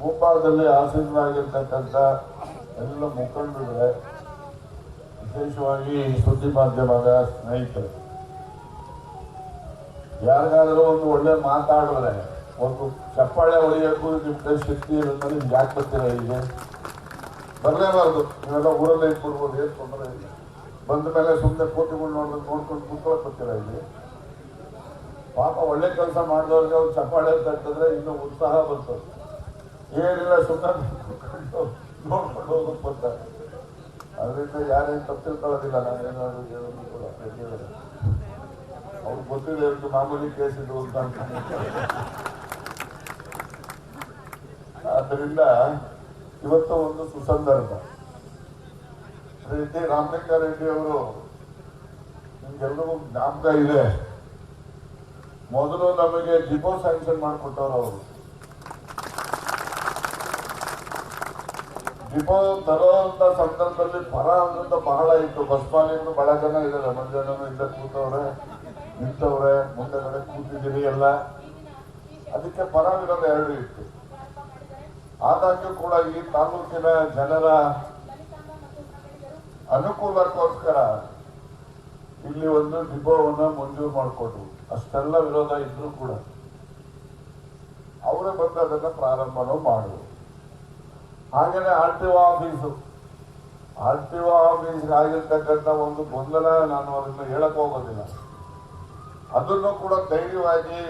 ಮುಂಭಾಗದಲ್ಲಿ ಆಸೀನರಾಗಿರ್ತಕ್ಕಂಥ ಎಲ್ಲ ಮುಖಂಡರುಗಳೇ, ವಿಶೇಷವಾಗಿ ಸುದ್ದಿ ಮಾಧ್ಯಮದ ಸ್ನೇಹಿತರು. ಯಾರಿಗಾದರೂ ಒಂದು ಒಳ್ಳೆ ಮಾತಾಡಿದ್ರೆ, ಒಂದು ಚಪ್ಪಾಳೆ ಹೊಡೆಯೋಕ್ಕೂ ನಿಮ್ಗೆ ಶಕ್ತಿ ಇರುತ್ತೆ ನಿಮ್ಗೆ ಯಾಕೆ ಬರ್ತೀರ ಹೀಗೆ? ಬರಲೇಬಾರ್ದು. ನೀವೆಲ್ಲ ಊರಲ್ಲೇ ಕೊಡ್ಬೋದು ಏನು ತೊಂದರೆ ಇಲ್ಲ. ಬಂದ ಮೇಲೆ ಸುಮ್ಮನೆ ಕೋಟಿಗಳು ನೋಡ್ಬೇಕು, ನೋಡ್ಕೊಂಡು ಕುತ್ಕೊಳಕ್ಕೆ ಬರ್ತೀರ ಇಲ್ಲಿ ಪಾಪ ಒಳ್ಳೆ ಕೆಲಸ ಮಾಡಿದವ್ರಿಗೆ ಅವ್ರು ಚಪ್ಪಾಳೆ ತಟ್ಟಿದ್ರೆ ಇನ್ನೂ ಉತ್ಸಾಹ ಬರ್ತದೆ. ಏನಿಲ್ಲ ಕೂತ್ಕೊಂಡು ನೋಡ್ಕೊಂಡು ಹೋಗಕ್ಕೆ ಬರ್ತಾರೆ. ಅದರಿಂದ ಯಾರೇನು ತಪ್ಪು ನಾನು ಏನಾದರೂ ಹೇಳೋದು ಕೂಡ ಹೇಳಿದ್ರೆ ಅವ್ರು ಗೊತ್ತಿದೆ ಒಂದು ಮಾಮೂಲಿ ಕೇಸ್ ಇದು ಅಂತ. ಆದ್ದರಿಂದ ಇವತ್ತು ಒಂದು ಸುಸಂದರ್ಭ. ಟಿ ರಾಮಲಿಂಗಾರೆಡ್ಡಿ ಅವರು ನಿಮ್ಗೆಲ್ಲರಿಗೂ ಜ್ಞಾಪಕ ಇದೆ. ಮೊದಲು ನಮಗೆ ಡಿಪೋ ಸ್ಯಾಂಕ್ಷನ್ ಮಾಡಿಕೊಟ್ಟವ್ರು ಅವರು. ಡಿಪೋ ತರೋಂತ ಸಂದರ್ಭದಲ್ಲಿ ಪರ ಅಂತ ಬಹಳ ಇತ್ತು. ಬಸ್ ಮಾಲೀಕರು ಬಹಳ ಜನ ಇದ್ದಾರೆ ಮಂಜಣ್ಣನು ಇದ್ದ ಕೂತವ್ರೆ, ನಿಂತವ್ರೆ, ಮುಂದೆಗಡೆ ಕೂತಿದ್ದೀರಿ ಎಲ್ಲ. ಅದಕ್ಕೆ ಪರ ವಿರೋಧ ಎರಡು ಇತ್ತು. ಆದಾಗ್ಯೂ ಕೂಡ ಈ ತಾಲೂಕಿನ ಜನರ ಅನುಕೂಲಕ್ಕೋಸ್ಕರ ಇಲ್ಲಿ ಒಂದು ಡಿಪೋವನ್ನು ಮಂಜೂರು ಮಾಡಿಕೊಟ್ರು ಅಷ್ಟೆಲ್ಲ ವಿರೋಧ ಇದ್ರು ಕೂಡ. ಅವರೇ ಬಂದು ಅದನ್ನ ಪ್ರಾರಂಭನೂ ಮಾಡಿದ್ರು. ಹಾಗೇನೆ R T O office. R T O ಆಫೀಸ್ಗೆ ಆಗಿರ್ತಕ್ಕಂಥ ಒಂದು ಗೊಂದಲ ನಾನು ಅದನ್ನು ಹೇಳಕ್ ಹೋಗೋದಿಲ್ಲ. ಅದನ್ನು ಕೂಡ ಧೈರ್ಯವಾಗಿ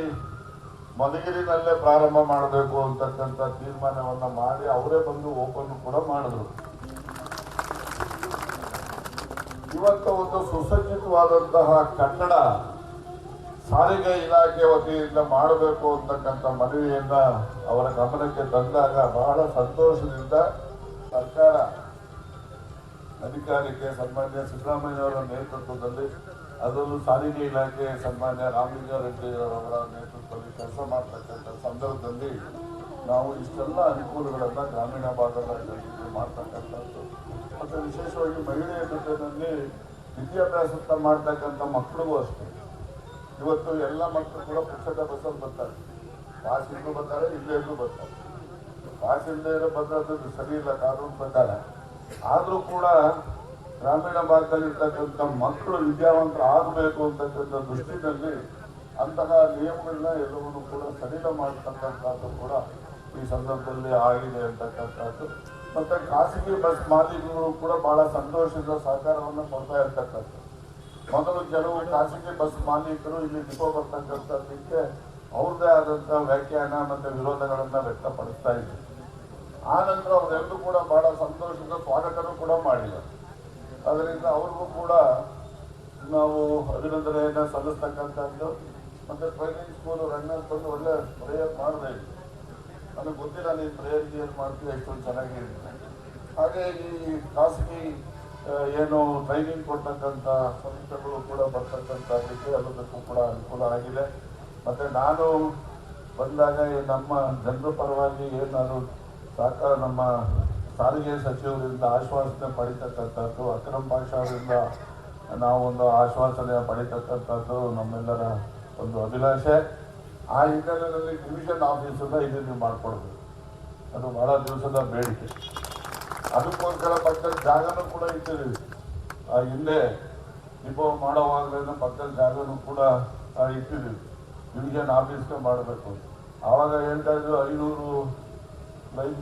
ಮಧುಗಿರಿನಲ್ಲೇ ಪ್ರಾರಂಭ ಮಾಡಬೇಕು ಅಂತಕ್ಕಂಥ ತೀರ್ಮಾನವನ್ನ ಮಾಡಿ ಅವರೇ ಬಂದು ಓಪನ್ ಕೂಡ ಮಾಡಿದ್ರು. ಇವತ್ತು ಒಂದು ಸುಸಜ್ಜಿತವಾದಂತಹ ಕಟ್ಟಡ ಸಾರಿಗೆ ಇಲಾಖೆ ವತಿಯಿಂದ ಮಾಡಬೇಕು ಅಂತಕ್ಕಂಥ ಮನವಿಯನ್ನ ಅವರ ಗಮನಕ್ಕೆ ತಂದಾಗ ಬಹಳ ಸಂತೋಷದಿಂದ ಸರ್ಕಾರ ಅಧಿಕಾರಿಕೆ ಸನ್ಮಾನ್ಯ ಸಿದ್ದರಾಮಯ್ಯವರ ನೇತೃತ್ವದಲ್ಲಿ ಅದರಲ್ಲೂ ಸಾರಿಗೆ ಇಲಾಖೆ ಸನ್ಮಾನ್ಯ ರಾಮಲಿಂಗಾರೆಡ್ಡಿಯವರ ನೇತೃತ್ವದಲ್ಲಿ ಕೆಲಸ ಮಾಡ್ತಕ್ಕಂಥ ಸಂದರ್ಭದಲ್ಲಿ ನಾವು ಇಷ್ಟೆಲ್ಲ ಅನುಕೂಲಗಳನ್ನು ಗ್ರಾಮೀಣ ಭಾಗದ ಜನರಿಗೆ ಮಾಡ್ತಕ್ಕಂಥದ್ದು. ಮತ್ತೆ ವಿಶೇಷವಾಗಿ ಮಹಿಳೆಯ ಜೊತೆಯಲ್ಲಿ ವಿದ್ಯಾಭ್ಯಾಸ ಮಾಡ್ತಕ್ಕಂಥ ಮಕ್ಕಳಿಗೂ ಅಷ್ಟೇ. ಇವತ್ತು ಎಲ್ಲ ಮಕ್ಕಳು ಕೂಡ ಪುಸ್ತಕ ಬಸ್ಸಲ್ಲಿ ಬರ್ತಾರೆ. ಇಲ್ಲೂ ಬರ್ತಾರೆ, ಇಲ್ಲೇ ಬರ್ತಾರೆ. ಪಾಸ್ ಇಲ್ಲದೆ ಇರೋ ಬಂದದ್ದು ಸರಿ ಇಲ್ಲ, ಕಾನೂನು ಪ್ರಕಾರ. ಆದರೂ ಕೂಡ ಗ್ರಾಮೀಣ ಭಾಗದಲ್ಲಿರ್ತಕ್ಕಂಥ ಮಕ್ಕಳು ವಿದ್ಯಾವಂತರು ಆಗಬೇಕು ಅಂತಕ್ಕಂಥ ದೃಷ್ಟಿನಲ್ಲಿ ಅಂತಹ ನಿಯಮಗಳನ್ನ ಎಲ್ಲವನ್ನು ಕೂಡ ಸಡಿಲ ಮಾಡತಕ್ಕಂಥದ್ದು ಕೂಡ ಈ ಸಂದರ್ಭದಲ್ಲಿ ಆಗಿದೆ ಅಂತಕ್ಕಂಥದ್ದು. ಮತ್ತೆ ಖಾಸಗಿ ಬಸ್ ಮಾಲೀಕರು ಕೂಡ ಬಹಳ ಸಂತೋಷದ ಸಹಕಾರವನ್ನು ಕೊಡ್ತಾ ಇರ್ತಕ್ಕಂಥದ್ದು. ಮೊದಲು ಕೆಲವು ಖಾಸಗಿ ಬಸ್ ಮಾಲೀಕರು ಇಲ್ಲಿ ಡಿಪೋ ಬರ್ತಕ್ಕಂಥದ್ದಕ್ಕೆ ಅವ್ರದ್ದೇ ಆದಂಥ ವ್ಯಾಖ್ಯಾನ ಮತ್ತೆ ವಿರೋಧಗಳನ್ನು ವ್ಯಕ್ತಪಡಿಸ್ತಾ ಇದ್ರು. ಆ ನಂತರ ಅವರೆಲ್ಲರೂ ಕೂಡ ಬಹಳ ಸಂತೋಷದ ಸ್ವಾಗತನೂ ಕೂಡ ಮಾಡಿದರು. ಅದರಿಂದ ಅವ್ರಿಗೂ ಕೂಡ ನಾವು ಅಭಿನಂದನೆಯನ್ನು ಸಲ್ಲಿಸ್ತಕ್ಕಂಥದ್ದು. ಮತ್ತು ಟ್ರೈನಿಂಗ್ ಸ್ಕೂಲ್ ರನ್ನರ್ಸ್ ಬಂದು ಒಳ್ಳೆ ಪ್ರಯತ್ನ ಮಾಡದೇ ನನಗೆ ಗೊತ್ತಿಲ್ಲ ನೀನು ಪ್ರೇಯರ್ ಗೀಯರ್ ಮಾಡ್ತೀವಿ ಎಷ್ಟೊಂದು ಚೆನ್ನಾಗಿರುತ್ತೆ. ಹಾಗೆ ಈ ಖಾಸಗಿ ಏನು ಟ್ರೈನಿಂಗ್ ಕೊಡ್ತಕ್ಕಂಥ ಸಂಸ್ಥೆಗಳು ಕೂಡ ಬರ್ತಕ್ಕಂಥದ್ದಕ್ಕೆ ಅದಕ್ಕೂ ಕೂಡ ಅನುಕೂಲ ಆಗಿದೆ. ಮತ್ತು ನಾನು ಬಂದಾಗ ನಮ್ಮ ಜನರ ಪರವಾಗಿ ಏನಾದ್ರು ಸಾಕ ನಮ್ಮ ಸಾರಿಗೆ ಸಚಿವರಿಂದ ಆಶ್ವಾಸನೆ ಪಡಿತಕ್ಕಂಥದ್ದು, ಅಕ್ರಮ್ ಭಾಷಾದಿಂದ ನಾವೊಂದು ಆಶ್ವಾಸನೆ ಪಡಿತಕ್ಕಂಥದ್ದು ನಮ್ಮೆಲ್ಲರ ಒಂದು ಅಭಿಲಾಷೆ. ಆ ಹಿನ್ನೆಲೆಯಲ್ಲಿ ಡಿವಿಷನ್ ಆಫೀಸನ್ನ ಇಲ್ಲಿ ನೀವು ಮಾಡಿಕೊಡ್ಬೇಕು. ಅದು ಬಹಳ ದಿವಸದ ಬೇಡಿಕೆ. ಅದಕ್ಕೋಸ್ಕರ ಪಕ್ಕದ ಜಾಗನೂ ಕೂಡ ಇಟ್ಟಿದ್ದೀವಿ. ಆ ಹಿಂದೆ ಡಿಪೋ ಮಾಡೋವಾಗಲೇ ಪಕ್ಕದ ಜಾಗನೂ ಕೂಡ ಇಟ್ಟಿದ್ದೀವಿ. ಡಿವಿಷನ್ ಆಫೀಸ್ಗೆ ಮಾಡಬೇಕು ಆವಾಗ ಹೇಳ್ತಾ ಇದ್ರು, ಐನೂರು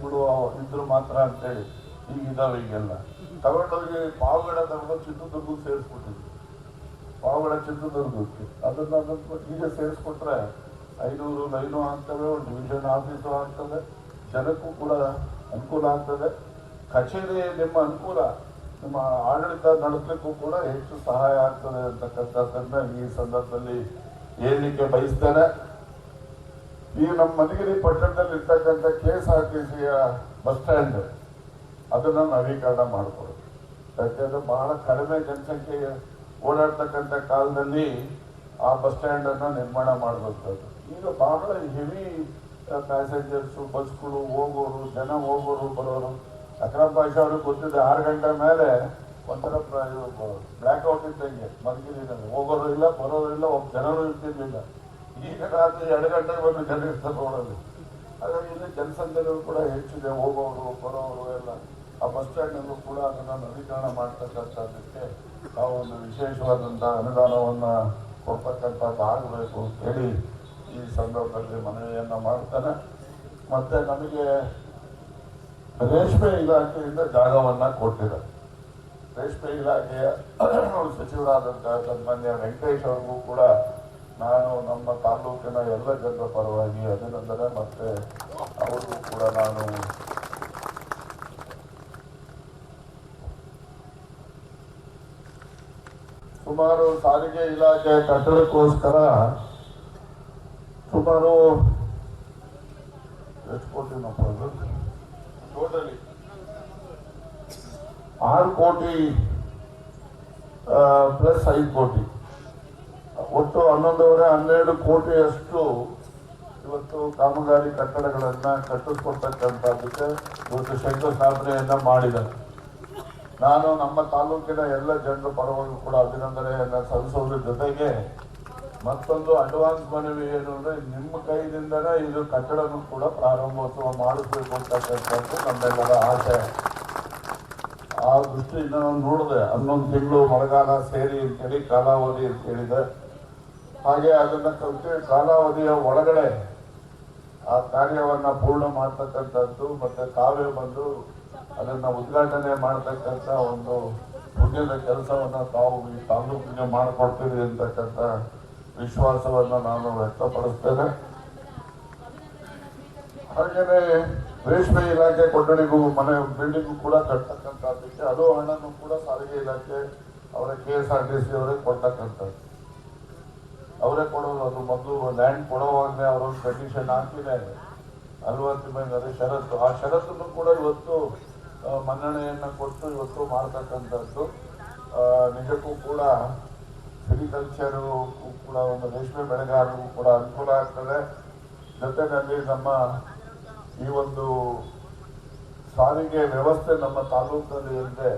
ಬಿಡುವ ಇದ್ರು ಮಾತ್ರ ಅಂತೇಳಿ. ಈಗ ಈಗೆಲ್ಲ. ತಗೊಂಡೋಗಿ ಪಾವಗಡ ತಗೊಂಡು ಚಿತ್ರದುರ್ಗಕ್ಕೆ ಸೇರಿಸ್ಬಿಟ್ಟಿದ್ವಿ. ಪಾವಗಡ ಚಿತ್ರದುರ್ಗಕ್ಕೆ. ಅದನ್ನು ಅದನ್ನು ಈಗ ಸೇರಿಸ್ಕೊಟ್ರೆ ಐನೂರು ಲೈನು ಆಗ್ತವೆ ಒಂದು ಡಿವಿಷನ್ ಆಫೀಸು ಆಗ್ತದೆ, ಜನಕ್ಕೂ ಕೂಡ ಅನುಕೂಲ ಆಗ್ತದೆ. ಕಚೇರಿ ನಿಮ್ಮ ಅನುಕೂಲ, ನಿಮ್ಮ ಆಡಳಿತ ನಡೆಸಲಿಕ್ಕೂ ಕೂಡ ಹೆಚ್ಚು ಸಹಾಯ ಆಗ್ತದೆ ಅಂತಕ್ಕಂಥದ್ದನ್ನ ಈ ಸಂದರ್ಭದಲ್ಲಿ ಹೇಳಲಿಕ್ಕೆ ಬಯಸ್ತೇನೆ. ಈ ನಮ್ಮ ಮಧುಗಿರಿ ಪಟ್ಟಣದಲ್ಲಿ ಇರ್ತಕ್ಕಂಥ ಕೆ ಎಸ್ ಆರ್ ಟಿ ಸಿಯ ಬಸ್ ಸ್ಟ್ಯಾಂಡ್, ಅದನ್ನು ನವೀಕರಣ ಮಾಡಿಕೊಡು. ಯಾಕೆಂದ್ರೆ ಬಹಳ ಕಡಿಮೆ ಜನಸಂಖ್ಯೆ ಓಡಾಡ್ತಕ್ಕಂಥ ಕಾಲದಲ್ಲಿ ಆ ಬಸ್ ಸ್ಟ್ಯಾಂಡನ್ನು ನಿರ್ಮಾಣ ಮಾಡಬೇಕಾದ್ರು ಈಗ ಬಹಳ ಹೆವಿ ಪ್ಯಾಸೆಂಜರ್ಸು ಬಸ್ಗಳು ಹೋಗೋರು, ಜನ ಹೋಗೋರು ಬರೋರು, ಅಕ್ರಮ್ ಪಾಷ ಅವ್ರಿಗೆ ಗೊತ್ತಿದೆ. ಆರು ಗಂಟೆ ಮೇಲೆ ಒಂಥರ ಬ್ಲ್ಯಾಕ್ಔಟ್ ಇದ್ದಂಗೆ ಮಧುಗಿರಿನಲ್ಲಿ ಹೋಗೋರು ಇಲ್ಲ, ಬರೋರು ಇಲ್ಲ, ಒಬ್ಬ ಜನರು ಇರ್ತಿರ್ಲಿಲ್ಲ. ಈಗ ರಾತ್ರಿ ಎರಡು ಗಂಟೆಗೆ ಬಂದು ಜನ ಇರ್ತಾರೆ ರೋಡಲ್ಲಿ ಹಾಗಾಗಿ ಇಲ್ಲಿ ಜನಸಂಖ್ಯೆಗಳು ಕೂಡ ಹೆಚ್ಚಿದೆ. ಹೋಗೋರು, ಬರೋರು ಎಲ್ಲ. ಆ ಬಸ್ ಸ್ಟ್ಯಾಂಡಲ್ಲೂ ಕೂಡ ಅದನ್ನು ನವೀಕರಣ ಮಾಡ್ತಕ್ಕಂಥದ್ದಕ್ಕೆ ನಾವು ಒಂದು ವಿಶೇಷವಾದಂಥ ಅನುದಾನವನ್ನು ಕೊಡ್ತಕ್ಕಂಥದ್ದು ಆಗಬೇಕು ಅಂತೇಳಿ ಈ ಸಂದರ್ಭದಲ್ಲಿ ಮನವಿಯನ್ನು ಮಾಡ್ತಾನೆ. ಮತ್ತೆ ನಮಗೆ ರೇಷ್ಮೆ ಇಲಾಖೆಯಿಂದ ಜಾಗವನ್ನ ಕೊಟ್ಟಿದ್ದಾರೆ ರೇಷ್ಮೆ ಇಲಾಖೆಯ ಸಚಿವರಾದಂತಹ ಸನ್ಮಾನ್ಯ ವೆಂಕಟೇಶ್ ಅವ್ರಿಗೂ ಕೂಡ ನಾನು ನಮ್ಮ ತಾಲೂಕಿನ ಎಲ್ಲ ಜನರ ಪರವಾಗಿ ಅಭಿನಂದನೆ. ಮತ್ತೆ ಅವ್ರಿಗೂ ಕೂಡ ನಾನು ಸುಮಾರು ಸಾರಿಗೆ ಇಲಾಖೆ ಕಟ್ಟಡಕ್ಕೋಸ್ಕರ ಸುಮಾರು ಎಷ್ಟು ಕೋಟಿನಪ್ಪ ಅದು? ಟೋಟಲಿ ಆರು ಕೋಟಿ ಪ್ಲಸ್ ಐದು ಕೋಟಿ. ಒಟ್ಟು ಹನ್ನೊಂದುವರೆ ಹನ್ನೆರಡು ಕೋಟಿಯಷ್ಟು ಇವತ್ತು ಕಾಮಗಾರಿ ಕಟ್ಟಡಗಳನ್ನ ಕಟ್ಟಿಸ್ಕೊಡ್ತಕ್ಕಂಥದ್ದಕ್ಕೆ ಇವತ್ತು ಶಂಕುಸ್ಥಾಪನೆಯನ್ನ ಮಾಡಿದ್ದಾರೆ. ನಾನು ನಮ್ಮ ತಾಲೂಕಿನ ಎಲ್ಲ ಜನರ ಪರವಾಗಿ ಕೂಡ ಅಭಿನಂದನೆಯನ್ನ ಸಲ್ಲಿಸೋದ್ರ ಜೊತೆಗೆ ಮತ್ತೊಂದು ಅಡ್ವಾನ್ಸ್ ಮನವಿ ಏನು ಅಂದರೆ ನಿಮ್ಮ ಕೈಯಿಂದನೇ ಇದು ಕಟ್ಟಡನೂ ಕೂಡ ಪ್ರಾರಂಭೋತ್ಸವ ಮಾಡಿಸ್ಬೇಕು ಅಂತಕ್ಕಂಥದ್ದು ನಮ್ಮೆಲ್ಲರ ಆಸೆ. ಆ ದೃಷ್ಟಿಯಿಂದ ನಾನು ನೋಡಿದೆ, ಹನ್ನೊಂದು ತಿಂಗಳು ಮಳೆಗಾಲ ಸೇರಿ ಅಂತೇಳಿ ಕಾಲಾವಧಿ ಅಂತ ಹೇಳಿದೆ. ಹಾಗೆ ಅದನ್ನ ಕಲ್ತಿ ಕಾಲಾವಧಿಯ ಒಳಗಡೆ ಆ ಕಾರ್ಯವನ್ನ ಪೂರ್ಣ ಮಾಡ್ತಕ್ಕಂಥದ್ದು ಮತ್ತೆ ತಾವೇ ಬಂದು ಅದನ್ನ ಉದ್ಘಾಟನೆ ಮಾಡತಕ್ಕಂಥ ಒಂದು ಪುಣ್ಯದ ಕೆಲಸವನ್ನ ತಾವು ಈ ತಾಲೂಕಿಗೆ ಮಾಡಿಕೊಡ್ತೀವಿ ಅಂತಕ್ಕಂಥ ವಿಶ್ವಾಸವನ್ನ ನಾನು ವ್ಯಕ್ತಪಡಿಸ್ತೇನೆ. ಹಾಗೇನೆ ರೇಷ್ಮೆ ಇಲಾಖೆ ಕೊಠಡಿಗೂ ಮನೆ ಬಿಲ್ಡಿಂಗು ಕೂಡ ಕಟ್ತಕ್ಕಂಥದ್ದಕ್ಕೆ ಅದು ಹಣನ್ನು ಕೂಡ ಸಾರಿಗೆ ಇಲಾಖೆ ಅವರ K S R T C ಅವರಿಗೆ ಕೊಡ್ತಕ್ಕಂಥದ್ದು ಅವರೇ ಕೊಡೋದು ಅದು ಮೊದಲು ಲ್ಯಾಂಡ್ ಕೊಡೋವಾಗಲೇ ಅವರೊಂದು ಕಂಡೀಷನ್ ಹಾಕಿದೆ. ಅಲ್ವತ್ತು ಮೇಲೆ ಅದೇ ಷರತ್ತು. ಆ ಷರತ್ತನ್ನು ಕೂಡ ಇವತ್ತು ಮನ್ನಣೆಯನ್ನು ಕೊಟ್ಟು ಇವತ್ತು ಮಾಡ್ತಕ್ಕಂಥದ್ದು. ನಿಜಕ್ಕೂ ಕೂಡ ಸಿರಿಕಲ್ಚರು ಕೂಡ ಒಂದು ರೇಷ್ಮೆ ಬೆಳೆಗಾರರಿಗೂ ಕೂಡ ಅನುಕೂಲ ಆಗ್ತದೆ. ಜೊತೆಯಲ್ಲಿ ನಮ್ಮ ಈ ಒಂದು ಸಾರಿಗೆ ವ್ಯವಸ್ಥೆ ನಮ್ಮ ತಾಲೂಕಲ್ಲಿ ಇದೆ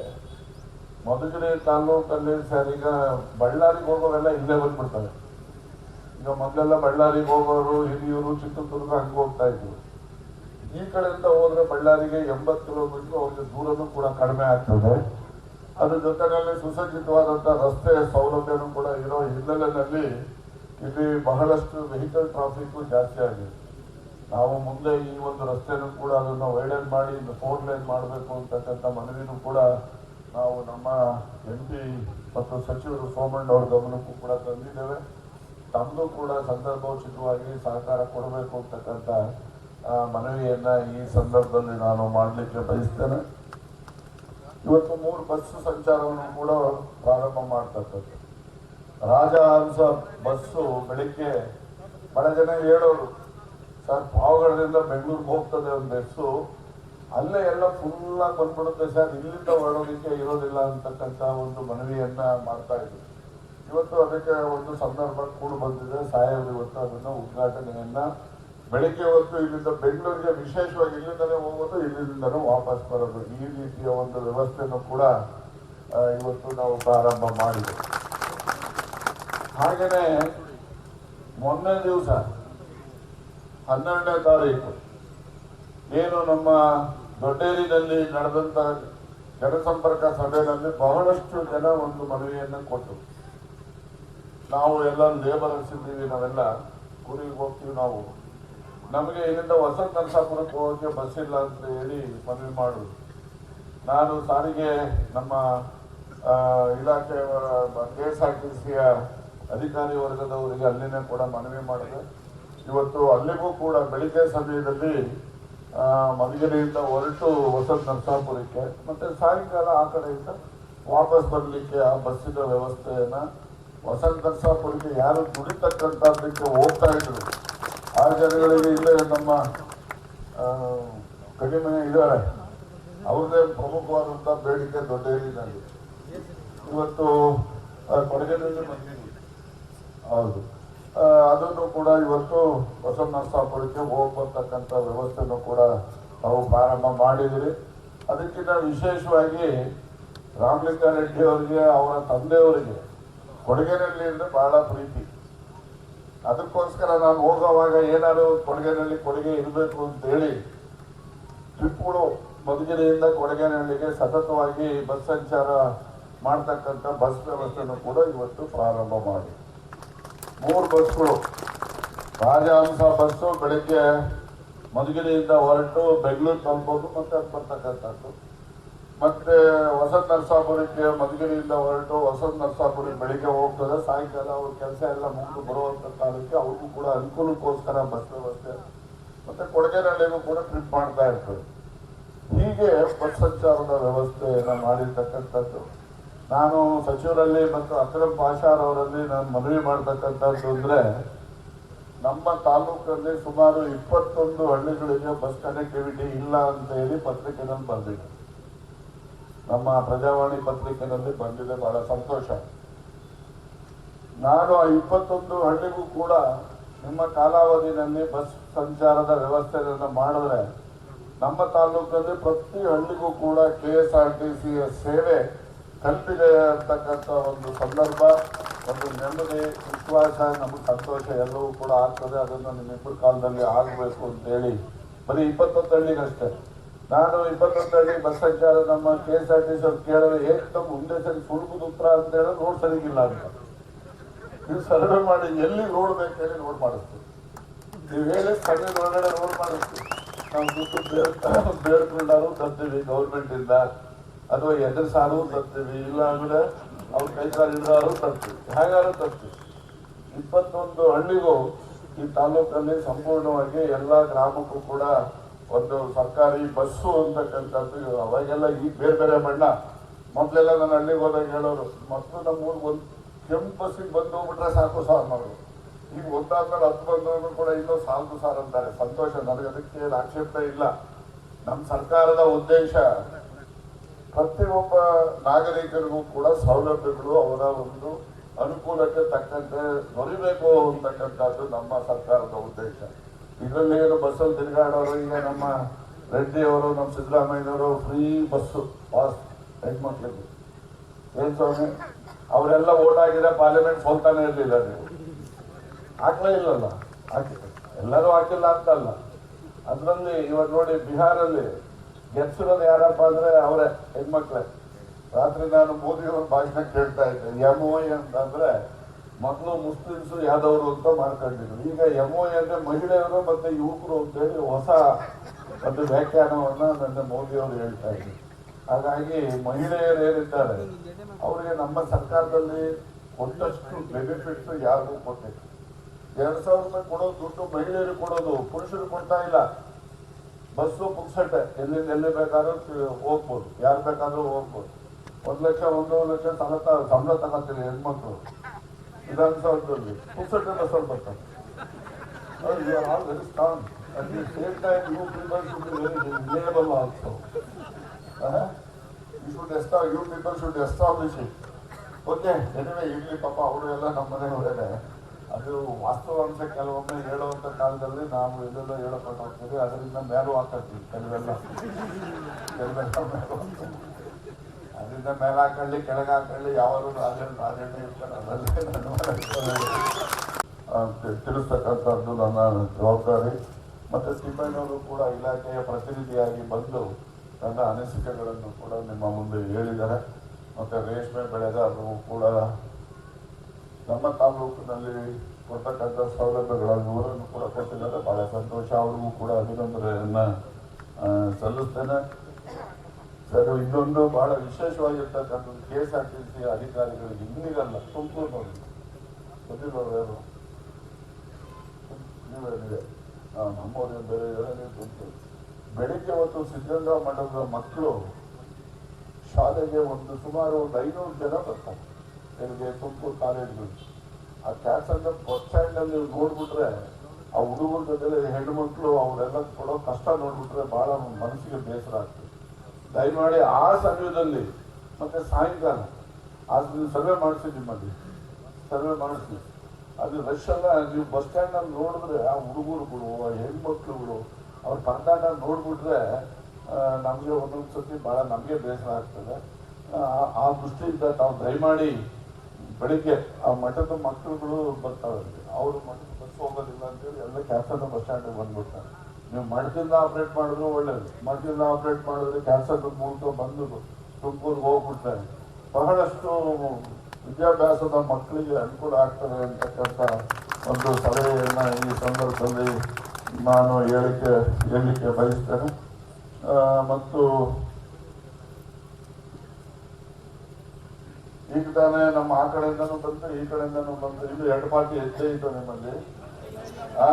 ಮಧುಗಿರಿ ತಾಲೂಕಲ್ಲಿ ಸರ್, ಈಗ ಬಳ್ಳಾರಿಗೆ ಹೋಗೋರೆಲ್ಲ ಇಲ್ಲೇ ಬಂದ್ಬಿಡ್ತಾರೆ. ಈಗ ಮೊದಲೆಲ್ಲ ಬಳ್ಳಾರಿಗೆ ಹೋಗೋರು, ಹಿರಿಯೂರು, ಚಿತ್ರದುರ್ಗ ಹಂಗೆ ಹೋಗ್ತಾ ಇದ್ರು ಈ ಕಡೆಯಿಂದ ಹೋದ್ರೆ ಬಳ್ಳಾರಿಗೆ ಎಂಬತ್ತು ಕಿಲೋಮೀಟರ್ ಅವ್ರಿಗೆ ದೂರನೂ ಕೂಡ ಕಡಿಮೆ ಆಗ್ತದೆ. ಅದ್ರ ಜೊತೆಯಲ್ಲಿ ಸುಸಜ್ಜಿತವಾದಂತ ರಸ್ತೆ ಸೌಲಭ್ಯನೂ ಕೂಡ ಇರೋ ಹಿನ್ನೆಲೆಯಲ್ಲಿ ಇಲ್ಲಿ ಬಹಳಷ್ಟು ವೆಹಿಕಲ್ ಟ್ರಾಫಿಕ್ ಜಾಸ್ತಿ ಆಗಿದೆ. ನಾವು ಮುಂದೆ ಈ ಒಂದು ರಸ್ತೆನೂ ಕೂಡ ಅದನ್ನು ವೈಡನ್ ಮಾಡಿ ಫೋರ್ ಲೈನ್ ಮಾಡಬೇಕು ಅಂತಕ್ಕಂಥ ಮನವಿನೂ ಕೂಡ ನಾವು ನಮ್ಮ ಎಂ ಪಿ ಮತ್ತು ಸಚಿವರು ಸೋಮಣ್ಣ ಅವರ ಗಮನಕ್ಕೂ ಕೂಡ ತಂದಿದ್ದೇವೆ. ತಮ್ಮದು ಕೂಡ ಸಂದರ್ಭೋಚಿತವಾಗಿ ಸಹಕಾರ ಕೊಡಬೇಕು ಅಂತಕ್ಕಂಥ ಮನವಿಯನ್ನ ಈ ಸಂದರ್ಭದಲ್ಲಿ ನಾನು ಮಾಡಲಿಕ್ಕೆ ಬಯಸ್ತೇನೆ. ಇವತ್ತು ಮೂರು ಬಸ್ ಸಂಚಾರವನ್ನು ಕೂಡ ಪ್ರಾರಂಭ ಮಾಡ್ತಕ್ಕಂಥದ್ದು ರಾಜಹಂಸ ಬಸ್ಸು ಬೆಳಿಗ್ಗೆ ಬಹಳ ಜನ ಹೇಳೋರು, ಸರ್, ಪಾವಗಡದಿಂದ ಬೆಂಗಳೂರಿಗೆ ಹೋಗ್ತದೆ ಒಂದು ಬಸ್ಸು. ಅಲ್ಲೇ ಎಲ್ಲ ಫುಲ್ ಆಗಿ ಬಂದ್ಬಿಡುತ್ತೆ ಸರ್. ಇಲ್ಲಿಂದ ಹೊರಡೋದಕ್ಕೆ ಇರೋದಿಲ್ಲ ಅಂತಕ್ಕಂಥ ಒಂದು ಮನವಿಯನ್ನ ಮಾಡ್ತಾ ಇದ್ರು. ಇವತ್ತು ಅದಕ್ಕೆ ಒಂದು ಸಂದರ್ಭ ಕೂಡ ಬಂದಿದೆ. ಸಾಹೇಬರು ಇವತ್ತು ಅದನ್ನು ಉದ್ಘಾಟನೆಯನ್ನ ಬೆಳಿಗ್ಗೆ ಹೊತ್ತು ಇಲ್ಲಿಂದ ಬೆಂಗಳೂರಿಗೆ ವಿಶೇಷವಾಗಿ ಇಲ್ಲಿಂದಲೇ ಹೋಗೋದು ಇಲ್ಲಿಂದಲೂ ವಾಪಸ್ ಬರೋದು. ಈ ರೀತಿಯ ಒಂದು ವ್ಯವಸ್ಥೆಯನ್ನು ಕೂಡ ಇವತ್ತು ನಾವು ಪ್ರಾರಂಭ ಮಾಡಿದೆ ಹಾಗೇನೆ ಮೊನ್ನೆ ದಿವಸ ಹನ್ನೆರಡನೇ ತಾರೀಕು ಏನು ನಮ್ಮ ದೊಡ್ಡೇರಿನಲ್ಲಿ ನಡೆದಂತ ಜನಸಂಪರ್ಕ ಸಭೆಯಲ್ಲಿ ಬಹಳಷ್ಟು ಜನ ಒಂದು ಮನವಿಯನ್ನು ಕೊಟ್ಟರು. ನಾವು ಎಲ್ಲ ಲೇಬರ್ ಇದ್ದೀವಿ ನಾವೆಲ್ಲ ಊರಿಗೆ ಹೋಗ್ತೀವಿ ನಾವು. ನಮಗೆ ಇಲ್ಲಿಂದ ಹೊಸ ನರಸಾಪುರಕ್ಕೆ ಹೋಗೋಕ್ಕೆ ಬಸ್ ಇಲ್ಲ ಅಂತ ಹೇಳಿ ಮನವಿ ಮಾಡೋದು. ನಾನು ಸಾರಿಗೆ ನಮ್ಮ ಇಲಾಖೆ ಕೆ ಎಸ್ ಆರ್ ಟಿ ಸಿಯ ಅಧಿಕಾರಿ ವರ್ಗದವರಿಗೆ ಅಲ್ಲಿನೇ ಕೂಡ ಮನವಿ ಮಾಡಿದೆ. ಇವತ್ತು ಅಲ್ಲಿಗೂ ಕೂಡ ಬೆಳಿಗ್ಗೆ ಸಮಯದಲ್ಲಿ ಆ, ಮಧುಗಿರಿಯಿಂದ ಹೊರಟು ವಸಂತ ನರಸಾಪುರಕ್ಕೆ ಮತ್ತೆ ಸಾಯಂಕಾಲ ಆ ಕಡೆಯಿಂದ ವಾಪಸ್ ಬರಲಿಕ್ಕೆ ಆ ಬಸ್ಸಿನ ವ್ಯವಸ್ಥೆಯನ್ನ ವಸಂತ ನರಸಾಪುರಕ್ಕೆ ಯಾರು ದುಡಿತಕ್ಕಂಥದ್ದಕ್ಕೆ ಹೋಗ್ತಾ ಇದ್ರು. ಆ ಜನಗಳಿಗೆ ಇಲ್ಲೇ ನಮ್ಮ ಕಡಿಮೆ ಇದ್ದಾರೆ. ಅವ್ರದೇ ಪ್ರಮುಖವಾದಂಥ ಬೇಡಿಕೆ ದೊಡ್ಡ ಏರಿನಲ್ಲಿ ಇವತ್ತು ಕೊಡಗಿನಲ್ಲಿ ಬಂದಿದ್ವಿ ಹೌದು. ಅದನ್ನು ಕೂಡ ಇವತ್ತು ಹೊಸ ನರಸಾಪುರಕ್ಕೆ ಹೋಗ್ಬರ್ತಕ್ಕಂಥ ವ್ಯವಸ್ಥೆನೂ ಕೂಡ ನಾವು ಪ್ರಾರಂಭ ಮಾಡಿದಿರಿ ಅದಕ್ಕಿಂತ ವಿಶೇಷವಾಗಿ ರಾಮಲಿಂಗಾರೆಡ್ಡಿ ಅವರಿಗೆ, ಅವರ ತಂದೆಯವರಿಗೆ ಕೊಡಗಿನಲ್ಲಿ ಅಂದರೆ ಬಹಳ ಪ್ರೀತಿ. ಅದಕ್ಕೋಸ್ಕರ ನಾನು ಹೋಗುವಾಗ ಏನಾದ್ರು ಕೊಡಗಿನಲ್ಲಿ ಕೊಡುಗೆ ಇರಬೇಕು ಅಂತ ಹೇಳಿ ಟ್ರಿಪ್ಗಳು ಮಧುಗಿರಿಯಿಂದ ಕೊಡಗೇನಹಳ್ಳಿಗೆ ಸತತವಾಗಿ ಬಸ್ ಸಂಚಾರ ಮಾಡ್ತಕ್ಕಂಥ ಬಸ್ ವ್ಯವಸ್ಥೆಯನ್ನು ಕೂಡ ಇವತ್ತು ಪ್ರಾರಂಭ ಮಾಡಿ. ಮೂರು ಬಸ್ಗಳು. ರಾಜಹಂಸ ಬಸ್ಸು ಬೆಳಗ್ಗೆ ಮಧುಗಿರಿಯಿಂದ ಹೊರಟು ಬೆಂಗಳೂರು ತಲುಪೋದು ಮತ್ತೆ ಬರ್ತಕ್ಕಂಥದ್ದು. ಮತ್ತೆ ವಸಂತ ನರಸಾಪುರಕ್ಕೆ ಮಧುಗಿರಿಯಿಂದ ಹೊರಟು ವಸಂತ ನರಸಾಪುರಕ್ಕೆ ಬೆಳಿಗ್ಗೆ ಹೋಗ್ತದೆ ಸಾಯಂಕಾಲ ಅವ್ರ ಕೆಲಸ ಎಲ್ಲ ಮುಗಿದು ಬರುವಂತ ಕಾಲಕ್ಕೆ ಅವ್ರಿಗೂ ಕೂಡ ಅನುಕೂಲಕ್ಕೋಸ್ಕರ ಬಸ್ ವ್ಯವಸ್ಥೆ ಮತ್ತೆ ಕೊಡಗೇನಹಳ್ಳಿಗೂ ಕೂಡ ಟ್ರಿಪ್ ಮಾಡ್ತಾ ಇರ್ತದೆ ಹೀಗೆ ಬಸ್ ಸಂಚಾರದ ವ್ಯವಸ್ಥೆಯನ್ನು ಮಾಡಿರ್ತಕ್ಕಂಥದ್ದು. ನಾನು ಸಚಿವರಲ್ಲಿ ಮತ್ತು ಅಕ್ರಮ್ ಪಾಷಾರ್ ಅವರಲ್ಲಿ ನಾನು ಮನವಿ ಮಾಡ್ತಕ್ಕಂಥದ್ದು ಅಂದರೆ ನಮ್ಮ ತಾಲೂಕಲ್ಲಿ ಸುಮಾರು ಇಪ್ಪತ್ತೊಂದು ಹಳ್ಳಿಗಳಿಗೆ ಬಸ್ ಕನೆಕ್ಟಿವಿಟಿ ಇಲ್ಲ ಅಂತ ಹೇಳಿ ಪತ್ರಿಕೆನಲ್ಲಿ ಬಂದಿದೆ ನಮ್ಮ ಪ್ರಜಾವಾಣಿ ಪತ್ರಿಕೆನಲ್ಲಿ ಬಂದಿದೆ, ಬಹಳ ಸಂತೋಷ. ನಾನು ಆ ಇಪ್ಪತ್ತೊಂದು ಹಳ್ಳಿಗೂ ಕೂಡ ನಿಮ್ಮ ಕಾಲಾವಧಿನಲ್ಲಿ ಬಸ್ ಸಂಚಾರದ ವ್ಯವಸ್ಥೆಯನ್ನು ಮಾಡಿದ್ರೆ, ನಮ್ಮ ತಾಲೂಕಲ್ಲಿ ಪ್ರತಿ ಹಳ್ಳಿಗೂ ಕೂಡ ಕೆ ಎಸ್ ಆರ್ ಟಿ ಸಿಯ ಸೇವೆ ಕಲ್ಪಿದೆ ಅಂತಕ್ಕಂಥ ಒಂದು ಸಂದರ್ಭ, ಒಂದು ನೆಮ್ಮದಿ, ವಿಶ್ವಾಸ, ನಮಗೆ ಸಂತೋಷ ಎಲ್ಲವೂ ಕೂಡ ಆಗ್ತದೆ. ಅದನ್ನು ನಿಮ್ಮಿಬ್ಬರ ಕಾಲದಲ್ಲಿ ಆಗಬೇಕು ಅಂತೇಳಿ, ಬರೀ ಇಪ್ಪತ್ತೊಂದು ಹಳ್ಳಿಗಷ್ಟೇ. ನಾನು ಇಪ್ಪತ್ತೊಂದರಲ್ಲಿ ಬಸ್ ಸಂಚಾರ ನಮ್ಮ K S R T C ಅವ್ರು ಕೇಳಿದ್ರೆ ಹೇಗೆ ಮುಂದೆ ಸರಿ ಸುಳ್ಬುದ ಉತ್ತರ ಅಂತ ಹೇಳಿ ರೋಡ್ ಸರಿಗಿಲ್ಲ ಅಂತ. ನೀವು ಸರ್ವೆ ಮಾಡಿ, ಎಲ್ಲಿ ರೋಡ್ ಬೇಕೇ ರೋಡ್ ಮಾಡಿಸ್ತೀವಿ. ನೀವು ಹೇಳಿ ಸಣ್ಣ ಒಳಗಡೆ ರೋಡ್ ಮಾಡಿಸ್ತೀವಿ. ನಾವು ದುಡ್ಡು ಬೇಡ್ ಬೇಡ್ಕೊಂಡಾರು ತರ್ತೀವಿ ಗೌರ್ಮೆಂಟ್ ಇಂದ. ಅಥವಾ ಎದುರು ಸಾರು ತರ್ತೀವಿ ಇಲ್ಲ ಅಂದ್ರೆ ಅವ್ರ ಕೈ ಹಿಡಿದಾರು ತರ್ತೀವಿ. ಹೇಗಾರು ತರ್ತೀವಿ. ಇಪ್ಪತ್ತೊಂದು ಹಳ್ಳಿಗೂ ಈ ತಾಲೂಕಲ್ಲಿ ಸಂಪೂರ್ಣವಾಗಿ ಎಲ್ಲಾ ಗ್ರಾಮಕ್ಕೂ ಕೂಡ ಒಂದು ಸರ್ಕಾರಿ ಬಸ್ಸು ಅಂತಕ್ಕಂಥದ್ದು, ಅವಾಗೆಲ್ಲ ಈ ಬೇರೆ ಬೇರೆ ಬಣ್ಣ. ಮೊದಲೆಲ್ಲ ನಾನು ಹಳ್ಳಿಗೆ ಹೋದಾಗ ಹೇಳೋರು ಮೊದಲು ನಮ್ಮ ಒಂದು ಕೆಂಪು ಬಸ್ಸಿಗೆ ಬಂದು ಹೋಗ್ಬಿಟ್ರೆ ಸಾಕು ಸಾರ್ ಮಾಡೋರು ಈಗ ಒಂದಾದ್ಮೇಲೆ ಹತ್ತು ಬಂದವರು ಕೂಡ ಇನ್ನೂ ಸಾಲದು ಸಾರ್ ಅಂತಾರೆ. ಸಂತೋಷ, ನನಗೆ ಅದಕ್ಕೆ ಏನು ಇಲ್ಲ. ನಮ್ಮ ಸರ್ಕಾರದ ಉದ್ದೇಶ, ಪ್ರತಿಯೊಬ್ಬ ನಾಗರಿಕರಿಗೂ ಕೂಡ ಸೌಲಭ್ಯಗಳು ಅವರ ಒಂದು ಅನುಕೂಲಕ್ಕೆ ತಕ್ಕಂತೆ ದೊರಿಬೇಕು ಅಂತಕ್ಕಂಥದ್ದು ನಮ್ಮ ಸರ್ಕಾರದ ಉದ್ದೇಶ. ಇದರಲ್ಲಿ ಇರೋ ಬಸ್ಸಲ್ಲಿ ತಿರುಗಾಡೋರು, ಈಗ ನಮ್ಮ ರೆಡ್ಡಿಯವರು, ನಮ್ಮ ಸಿದ್ದರಾಮಯ್ಯನವರು ಫ್ರೀ ಬಸ್ಸು ಪಾಸ್ ಹೆಣ್ಮಕ್ಳಿಗೆ ಏನ್ ಸ್ವಾಮಿ? ಅವರೆಲ್ಲ ಓಟ್ ಆಗಿದ್ರೆ ಪಾರ್ಲಿಮೆಂಟ್ ಸೋಲ್ತಾನೆ ಇರಲಿಲ್ಲ ನೀವು. ಹಾಕ್ಲೇ ಇಲ್ಲಲ್ಲ? ಹಾಕಿ ಎಲ್ಲರೂ ಹಾಕಿಲ್ಲ ಅಂತಲ್ಲ ಅದರಲ್ಲಿ ಇವಾಗ ನೋಡಿ ಬಿಹಾರಲ್ಲಿ ಗೆಲ್ಸಿರೋದು ಯಾರಪ್ಪ ಅಂದ್ರೆ ಅವರೇ ಹೆಣ್ಮಕ್ಳೆ. ರಾತ್ರಿ ನಾನು ಮೋದಿ ಅವ್ರ ಭಾಷಣ ಕೇಳ್ತಾ ಇದ್ದೆ. ಎಂ ಒ ಅಂತಂದ್ರೆ ಮೊದಲು ಮುಸ್ಲಿಮ್ಸು ಯಾದವರು ಅಂತ ಮಾಡ್ಕೊಂಡಿದ್ರು. ಈಗ ಎಂ ಒ ಅಂದ್ರೆ ಮಹಿಳೆಯರು ಮತ್ತೆ ಯುವಕರು ಅಂತ ಹೇಳಿ ಹೊಸ ಒಂದು ವ್ಯಾಖ್ಯಾನವನ್ನ ನನ್ನ ಮೋದಿಯವರು ಹೇಳ್ತಾ ಇದ್ರು. ಹಾಗಾಗಿ ಮಹಿಳೆಯರು ಏನಿದ್ದಾರೆ, ಅವರಿಗೆ ನಮ್ಮ ಸರ್ಕಾರದಲ್ಲಿ ಒಂದಷ್ಟು ಬೆನಿಫಿಟ್ಸ್ ಯಾರಿಗೂ ಕೊಟ್ಟಿತ್ತು ಎರಡ್ ಸಾವಿರ ರೂಪಾಯಿ ಕೊಡೋದು ದುಡ್ಡು ಮಹಿಳೆಯರು ಕೊಡೋದು ಪುರುಷರು ಕೊಡ್ತಾ ಇಲ್ಲ. ಬಸ್ಸು ಪುಕ್ಸಟ್ಟೆ ಎಲ್ಲಿಂದ ಎಲ್ಲಿ ಬೇಕಾದ್ರೂ ಹೋಗ್ಬೋದು, ಯಾರು ಬೇಕಾದ್ರೂ ಹೋಗ್ಬೋದು. ಒಂದು ಲಕ್ಷ, ಒಂದೂವರೆ ಲಕ್ಷ ಸಂಬಳ ಸಂಬಳ ತಗೋತೀನಿ ಹೆಣ್ಮಕ್ಳು. ವಿಧಾನಸೌಧದಲ್ಲಿ ಪುಕ್ಸಟ್ಟೆ ಬಸ್ಸಲ್ಲಿ ಬರ್ತಾರೆ you are all very strong at the same time you people should it okay anyway ಇಲ್ಲಿ ಪಾಪ ಅವರು ಎಲ್ಲ ನಮ್ಮ ಮನೆಯವರೇನೆ ಅದು ವಾಸ್ತವಾಂಶ ಕೆಲವೊಮ್ಮೆ ಹೇಳುವಂತ ಕಾಲದಲ್ಲಿ ನಾವು ಎಲ್ಲೆಲ್ಲ ಹೇಳಕೊಂಡು ಹೋಗ್ತೀವಿ ಅದರಿಂದ ಮೇಲೂ ಹಾಕತ್ತೀವಿ ಕೆಲವೆಲ್ಲ ಕೆಲವೆಲ್ಲ ಮೇಲೂ. ಅದರಿಂದ ಮೇಲೆ ಹಾಕೊಳ್ಳಿ, ಕೆಳಗೆ ಹಾಕೊಳ್ಳಿ, ಯಾವಾಗಲೂ ರಾಜಣ್ಣ ರಾಜಣ್ಣ ಇರ್ತಾರೆ ತಿಳಿಸ್ತಕ್ಕಂಥದ್ದು ನನ್ನ ಜವಾಬ್ದಾರಿ. ಮತ್ತು ತಿಮ್ಮಣ್ಣವರು ಕೂಡ ಇಲಾಖೆಯ ಪ್ರತಿನಿಧಿಯಾಗಿ ಬಂದು ನನ್ನ ಅನಿಸಿಕೆಗಳನ್ನು ಕೂಡ ನಿಮ್ಮ ಮುಂದೆ ಹೇಳಿದ್ದಾರೆ. ಮತ್ತು ರೇಷ್ಮೆ ಬೆಳೆಗಾರರು ಕೂಡ ನಮ್ಮ ತಾಲೂಕಿನಲ್ಲಿ ಕೊಡ್ತಕ್ಕಂಥ ಸೌಲಭ್ಯಗಳ ವಿವರನ್ನು ಕೂಡ ಕೊಟ್ಟಿದ್ದಾರೆ. ಭಾಳ ಸಂತೋಷ. ಅವ್ರಿಗೂ ಕೂಡ ಅಭಿನಂದನೆಯನ್ನು ಸಲ್ಲಿಸ್ತೇನೆ. ಸರ್ ಇನ್ನೊಂದು ಬಹಳ ವಿಶೇಷವಾಗಿರ್ತಕ್ಕಂಥದ್ದು K S R T C ಅಧಿಕಾರಿಗಳಿಗೆ ಇನ್ನಿಗಲ್ಲ ತುಮಕೂರಿನವರು ಯಾರು ನೀವೇನಿದೆ ನಮ್ಮವ್ರಿಗೆ ಬೇರೆ ನೀವು ತುಮಕೂರು ಬೆಳಿಗ್ಗೆ ಹೊತ್ತು ಸಿದ್ಧಗಂಗಾ ಮಠದ ಮಕ್ಕಳು ಶಾಲೆಗೆ ಒಂದು ಸುಮಾರು ಒಂದು ಐನೂರು ಜನ ಬರ್ತಾರೆ. ನಿಮಗೆ ತುಮಕೂರು ಕಾಲೇಜ್ಗಳು. ಆ ಕ್ಯಾಸನ್ನ ಬಸ್ ಸ್ಟ್ಯಾಂಡ್ ಅಲ್ಲಿ ನೋಡ್ಬಿಟ್ರೆ ಆ ಹುಡುಗರ ಜೊತೆ ಮಕ್ಕಳು ಅವರೆಲ್ಲ ಕೊಡೋ ಕಷ್ಟ ನೋಡ್ಬಿಟ್ರೆ ಬಹಳ ಮನಸ್ಸಿಗೆ ಬೇಸರ ಆಗ್ತದೆ. ದಯಮಾಡಿ ಆ ಸಮಯದಲ್ಲಿ ಮತ್ತೆ ಸಾಯಂಕಾಲ. ಆ ಸರ್ವೆ ಮಾಡಿಸಿ ನಿಮ್ಮಲ್ಲಿ. ಸರ್ವೆ ಮಾಡಿಸಿ. ಅದು ರಶ್ ಎಲ್ಲ ನೀವು ಬಸ್ ಸ್ಟ್ಯಾಂಡಲ್ಲಿ ನೋಡಿದ್ರೆ ಆ ಹುಡುಗರುಗಳು, ಆ ಹೆಣ್ಮಕ್ಳುಗಳು, ಅವ್ರ ಪರದಾಟ ನೋಡ್ಬಿಟ್ರೆ ನಮಗೆ ಒಂದೊಂದು ಸರ್ತಿ ಬಹಳ ನಮ್ಗೆ ಬೇಸರ ಆಗ್ತದೆ. ಆ- ಆ ದೃಷ್ಟಿಯಿಂದ ತಾವು ದಯಮಾಡಿ ಬೆಳಿಗ್ಗೆ ಆ ಮಠದ ಮಕ್ಕಳುಗಳು ಬರ್ತಾವೆ ಅವರು ಮಠದ ಬಸ್ ಹೋಗೋದಿಲ್ಲ ಅಂತೇಳಿ ಎಲ್ಲ ಕ್ಯಾಪ್ಟನ್ ಬಸ್ ಸ್ಟ್ಯಾಂಡಿಗೆ ಬಂದ್ಬಿಡ್ತಾರೆ. ನೀವು ಮಠದಿಂದ ಆಪ್ರೇಟ್ ಮಾಡಿದ್ರು ಒಳ್ಳೇದು. ಮಠದಿಂದ ಆಪ್ರೇಟ್ ಮಾಡಿದ್ರೆ ಕ್ಯಾನ್ಸರ್ ಮೂಲಕ ಬಂದು ತುಮಕೂರಿಗೆ ಹೋಗ್ಬಿಡ್ತಾರೆ ಬಹಳಷ್ಟು ವಿದ್ಯಾಭ್ಯಾಸದ ಮಕ್ಕಳಿಗೆ ಅನುಕೂಲ ಆಗ್ತದೆ ಅಂತಕ್ಕಂಥ ಒಂದು ಸಲಹೆಯನ್ನು ಈ ಸಂದರ್ಭದಲ್ಲಿ ನಾನು ಹೇಳಿಕೆ, ಹೇಳಲಿಕ್ಕೆ ಬಯಸ್ತೇನೆ. ಮತ್ತು ಈಗ ತಾನೇ ನಮ್ಮ ಆ ಕಡೆಯಿಂದನೂ ಬಂತು, ಈ ಕಡೆಯಿಂದನೂ ಬಂತು. ಇದು ಎರಡು ಪಾರ್ಟಿ ಹೆಚ್ಚೇ ಇತ್ತು ನಿಮ್ಮಲ್ಲಿ. ಆ?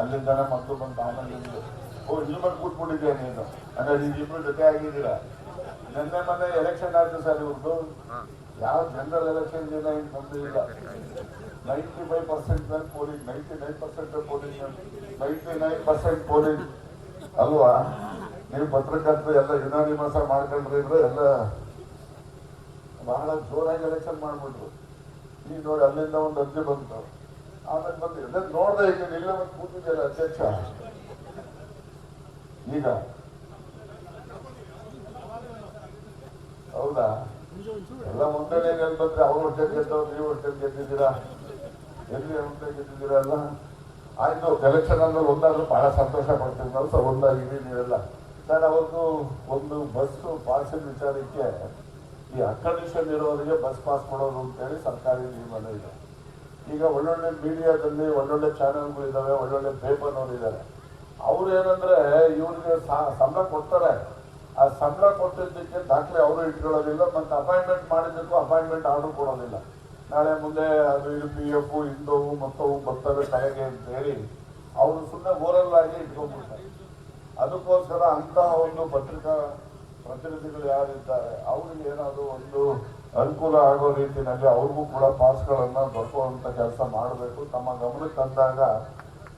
ಅಲ್ಲಿಂದಾನೆ ಮತ್ತೊಂದು ಆಮೇಲೆ ನಿಮ್ದು ಓ ಇಲ್ಲಿ ಬಂದು ನೀನು ಅಂದ್ರೆ ಇಬ್ರು ಜೊತೆ ಆಗಿದ್ದೀರಾ? ನಿನ್ನೆ ಮೊನ್ನೆ ಎಲೆಕ್ಷನ್ ಆಯ್ತು ಸರ್ ಇವ್ರದ್ದು. ಯಾವ ಜನರಲ್ ಎಲೆಕ್ಷನ್ ದಿನ ಏನು ಬಂದಿಲ್ಲ ನೈಂಟಿ ಫೈವ್ ಪರ್ಸೆಂಟ್ ಮೇಲೆ polling ninety nine percent polling ninety nine percent polling ಅಲ್ವಾ? ನೀವು ಪತ್ರಕರ್ತರು ಎಲ್ಲ ಯುನಾನಿಮಾಸ ಮಾಡ್ಕೊಂಡ್ರಿ ಇದ್ರೆ ಎಲ್ಲ ಬಹಳ ಜೋರಾಗಿ ಎಲೆಕ್ಷನ್ ಮಾಡ್ಬಿಟ್ರು. ಈಗ ನೋಡಿ ಅಲ್ಲಿಂದ ಒಂದು ಅರ್ಜಿ ಬಂತು. ಆಮೇಲೆ ಬಂದು ಎಲ್ಲ ನೋಡ್ದೆ ಈಗ ನಿಲ್ಲ ಕೂತಿದ್ದೆ ಕೂತಿದ್ದಲ್ಲ ಅಧ್ಯಕ್ಷ ಈಗ. ಹೌದಾ? ಎಲ್ಲ ಒಂದೇ ನೆಲೆ ಬಂದ್ರೆ ಅವ್ರು ವರ್ಷ ಗೆದ್ದವ್ರು, ನೀವು ವರ್ಷ ಗೆದ್ದಿದ್ದೀರಾ? ಎಲ್ಲಿ ಹೊಟ್ಟೆ ಗೆದ್ದಿದ್ದೀರಾ ಅಲ್ಲ ಆಯ್ತು ಎಲೆಕ್ಷನ್ ಅಂದ್ರೆ ಒಂದಾದ್ರೂ ಬಹಳ ಸಂತೋಷ ಪಡ್ತೀವಿ ನಾವು ಸರ್ ಒಂದಾಗಿರಿ ನೀವೆಲ್ಲ ಸರ್, ಅವತ್ತು ಒಂದು ಬಸ್ಸು ಪಾಸಿನ ವಿಚಾರಕ್ಕೆ ಈ ಅಕಂಡೀಷನ್ ಇರೋರಿಗೆ ಬಸ್ ಪಾಸ್ ಕೊಡೋದು ಅಂತೇಳಿ ಸರ್ಕಾರಿ ನಿಯಮನ ಇದೆ. ಈಗ ಒಳ್ಳೊಳ್ಳೆ ಮೀಡಿಯಾದಲ್ಲಿ ಒಳ್ಳೊಳ್ಳೆ ಚಾನೆಲ್ಗಳು ಇದ್ದಾವೆ ಒಳ್ಳೊಳ್ಳೆ ಪೇಪರ್ನವ್ರು ಇದ್ದಾರೆ ಅವ್ರು ಏನಂದ್ರೆ ಇವ್ರಿಗೆ ಸಂಬಳ ಕೊಡ್ತಾರೆ. ಆ ಸಂಬಳ ಕೊಟ್ಟಿದ್ದಕ್ಕೆ ದಾಖಲೆ ಅವರು ಇಟ್ಕೊಳ್ಳೋದಿಲ್ಲ, ಮತ್ತು ಅಪಾಯಿಂಟ್ಮೆಂಟ್ ಮಾಡಿದ್ದಕ್ಕೂ ಅಪಾಯಿಂಟ್ಮೆಂಟ್ ಆರ್ಡರ್ ಕೊಡೋದಿಲ್ಲ. ನಾಳೆ ಮುಂದೆ ಅದು ಇದು ಪಿ ಎಫ್ ಇಂದವು ಮತ್ತವು ಬರ್ತವೆ ಕಾಯಿಗೆ ಅಂತ ಹೇಳಿ ಅವರು ಸುಮ್ಮನೆ ಓರಲ್ ಆಗಿ ಇಟ್ಕೊಂಡ್ಬಿಡ್ತಾರೆ. ಅದಕ್ಕೋಸ್ಕರ ಅಂತಹ ಒಂದು ಪತ್ರಿಕಾ ಪ್ರತಿನಿಧಿಗಳು ಯಾರಿದ್ದಾರೆ, ಅವ್ರಿಗೆ ಏನಾದರೂ ಒಂದು ಅನುಕೂಲ ಆಗೋ ರೀತಿಯಲ್ಲಿ ಅವ್ರಿಗೂ ಕೂಡ ಪಾಸ್ಗಳನ್ನು ದೊರಕುವಂತ ಕೆಲಸ ಮಾಡಬೇಕು. ತಮ್ಮ ಗಮನಕ್ಕೆ ತಂದಾಗ